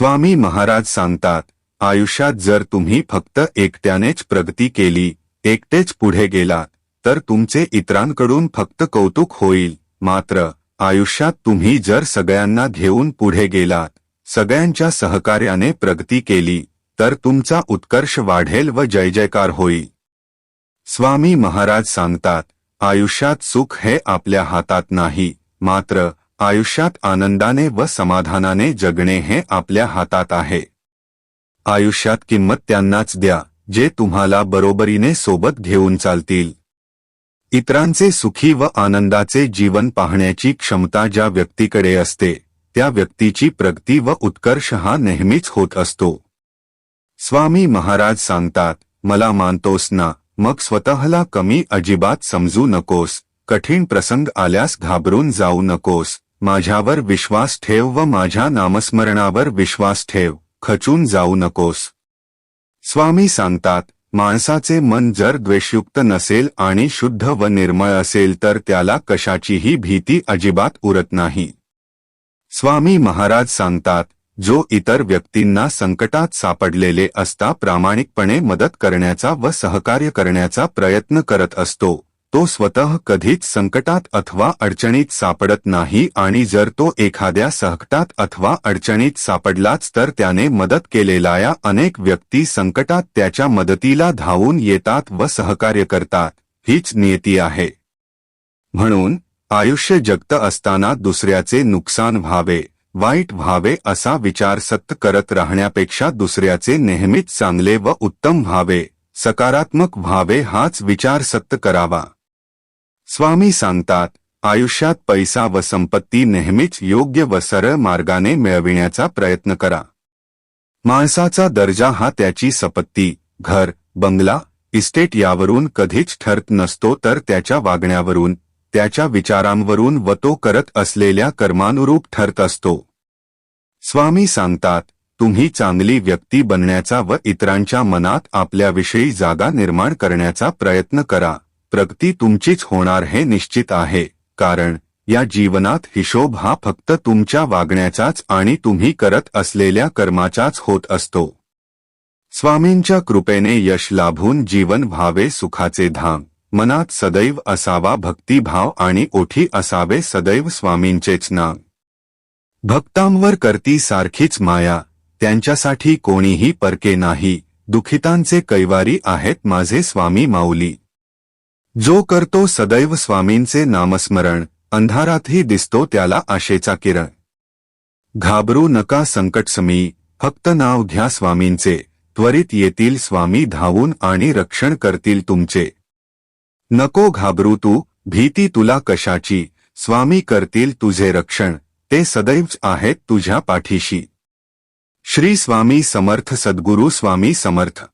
स्वामी महाराज सांगतात आयुष्यात जर तुम्ही फक्त एकट्यानेच प्रगती केली एकटेच पुढे गेलात तर तुमचे इतरांकडून फक्त कौतुक होईल. मात्र आयुष्यात तुम्ही जर सगळ्यांना घेऊन पुढे गेलात सगळ्यांच्या सहकार्याने प्रगती केली तर तुमचा उत्कर्ष वाढेल व जय जयकार होईल. स्वामी महाराज सांगतात आयुष्यात सुख हे आपल्या हातात नाही मात्र आयुष्यात आनंदाने व समाधानाने जगणे हे आपल्या हातात आहे. आयुष्यात किंमत त्यांनाच द्या जे तुम्हाला बरोबरीने सोबत घेऊन चालतील. इतरांचे सुखी व आनंदाचे जीवन पाहण्याची क्षमता ज्या व्यक्तीकडे असते त्या व्यक्तीची प्रगती व उत्कर्ष हा नेहमीच होत असतो. स्वामी महाराज सांगतात मला मानतोस ना मग स्वतःला कमी अजिबात समजू नकोस कठीण प्रसंग आल्यास घाबरून जाऊ नकोस माझ्यावर विश्वास ठेव व माझ्या नामस्मरणावर विश्वास ठेव. खचून जाऊ नकोस. स्वामी सांगतात माणसाचे मन जर द्वेषयुक्त नसेल आणि शुद्ध व निर्मळ असेल तर त्याला कशाचीही भीती अजिबात उरत नाही. स्वामी महाराज सांगतात जो इतर व्यक्तींना संकटात सापडलेले असता प्रामाणिकपणे मदत करण्याचा व सहकार्य करण्याचा प्रयत्न करत असतो. तो स्वतः कधीच संकटात अथवा अडचणीत सापडत नाही आणि जर तो एखाद्या सहकटात अथवा अडचणीत सापडलाच तर त्याने मदत केलेल्या या अनेक व्यक्ती संकटात त्याच्या मदतीला धावून येतात व सहकार्य करतात. हीच नियती आहे. म्हणून आयुष्य जगत असताना दुसऱ्याचे नुकसान व्हावे वाईट व्हावे असा विचार सत्य करत राहण्यापेक्षा दुसऱ्याचे नेहमीच चांगले व उत्तम व्हावे सकारात्मक व्हावे हाच विचार सत्य करावा. स्वामी सांगतात आयुष्यात पैसा व संपत्ती नेहमीच योग्य व सरळ मार्गाने मिळविण्याचा प्रयत्न करा. माणसाचा दर्जा हा त्याची संपत्ती घर बंगला इस्टेट यावरून कधीच ठरत नसतो तर त्याच्या वागण्यावरून त्याच्या विचारांवरून व तो करत असलेल्या कर्मानुरूप ठरत असतो. स्वामी सांगतात तुम्ही चांगली व्यक्ती बनण्याचा व इतरांच्या मनात आपल्याविषयी जागा निर्माण करण्याचा प्रयत्न करा. प्रगती तुमचीच होणार हे निश्चित आहे. कारण या जीवनात हिशोब हा फक्त तुमच्या वागण्याचाच आणि तुम्ही करत असलेल्या कर्माचाच होत असतो. स्वामींच्या कृपेने यश लाभून जीवन व्हावे सुखाचे धाम. मनात सदैव असावा भक्तिभाव आणि ओठी असावे सदैव स्वामींचेच नाम. भक्तांवर करती सारखीच माया. त्यांच्यासाठी कोणीही परके नाही. दुखितांचे कैवारी आहेत माझे स्वामी माऊली. जो करतो सदैव स्वामींचे नामस्मरण अंधारातही दिसतो त्याला आशेचा किरण. घाबरू नका संकटसमी फक्त नाव घ्या स्वामींचे त्वरित येतील स्वामी धावून आणि रक्षण करतील तुमचे. नको घाबरू तू भीती तुला कशाची स्वामी करतील तुझे रक्षण ते सदैवच आहेत तुझ्या पाठीशी. श्री स्वामी समर्थ सद्गुरू स्वामी समर्थ.